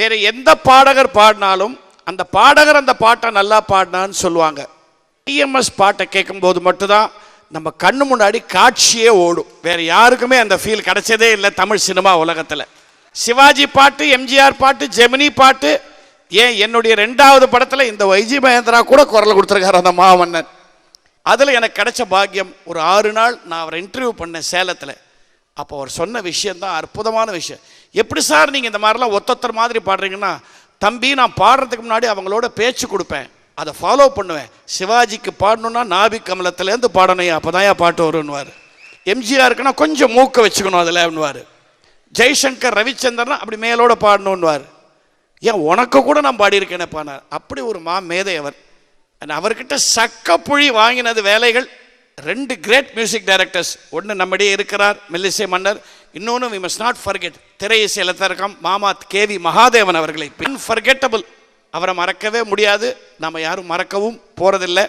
வேற எந்த பாடகர் பாடினாலும் அந்த பாடகர் அந்த பாட்டை நல்லா பாடினான்னு சொல்லுவாங்க. டிஎம்எஸ் பாட்டை கேட்கும்போது மட்டும்தான் நம்ம கண்ணு முன்னாடி காட்சியே ஓடும். வேற யாருக்குமே அந்த ஃபீல் கிடைச்சதே இல்லை தமிழ் சினிமா உலகத்தில். சிவாஜி பாட்டு எம்ஜிஆர் பாட்டு ஜெமினி பாட்டு ஏன் என்னுடைய ரெண்டாவது படத்தில் இந்த வைஜி மகேந்திரா கூட குரல் கொடுத்துருக்காரு அந்த மாமன்னன். அதில் எனக்கு கிடைச்ச பாக்கியம் ஒரு ஆறு நாள் நான் அவரை இன்டர்வியூ பண்ணேன் சேலத்தில். அப்போ அவர் சொன்ன விஷயந்தான் அற்புதமான விஷயம். எப்படி சார் நீங்கள் இந்த மாதிரிலாம் ஒத்தொத்தர் மாதிரி பாடுறீங்கன்னா தம்பி நான் பாடுறதுக்கு முன்னாடி அவங்களோட பேச்சு கொடுப்பேன். அதை ஃபாலோ பண்ணுவேன். சிவாஜிக்கு பாடணுன்னா நாபி கமலத்துலேருந்து பாடணும் அப்போ தான் பாட்டு வரும்னுவார். எம்ஜிஆருக்குன்னா கொஞ்சம் மூக்க வச்சுக்கணும் அதில் அப்படின்வார் ஜெய்சங்கர் ரவிச்சந்திரனா அப்படி மேலோட பாடணுன்னுவார் ஏன் உனக்கு கூட நான் பாடியிருக்கேனேப்பா நான். அப்படி ஒரு மா மேதை அவர். அவர்கிட்ட சக்கப்புழி வாங்கினது வேலைகள் ரெண்டு கிரேட் மியூசிக் டைரக்டர்ஸ் ஒன்று நம்மிடையே இருக்கிறார் மெல்லிசை மன்னர். இன்னொன்று வி மஸ்ட் நாட் ஃபர்கெட் திரையிசையில் தரக்கம் மாமா கேவி மகாதேவன் அவர்களை. அன்ஃபர்கெட்டபிள் அவரை மறக்கவே முடியாது. நம்ம யாரும் மறக்கவும் போகிறதில்லை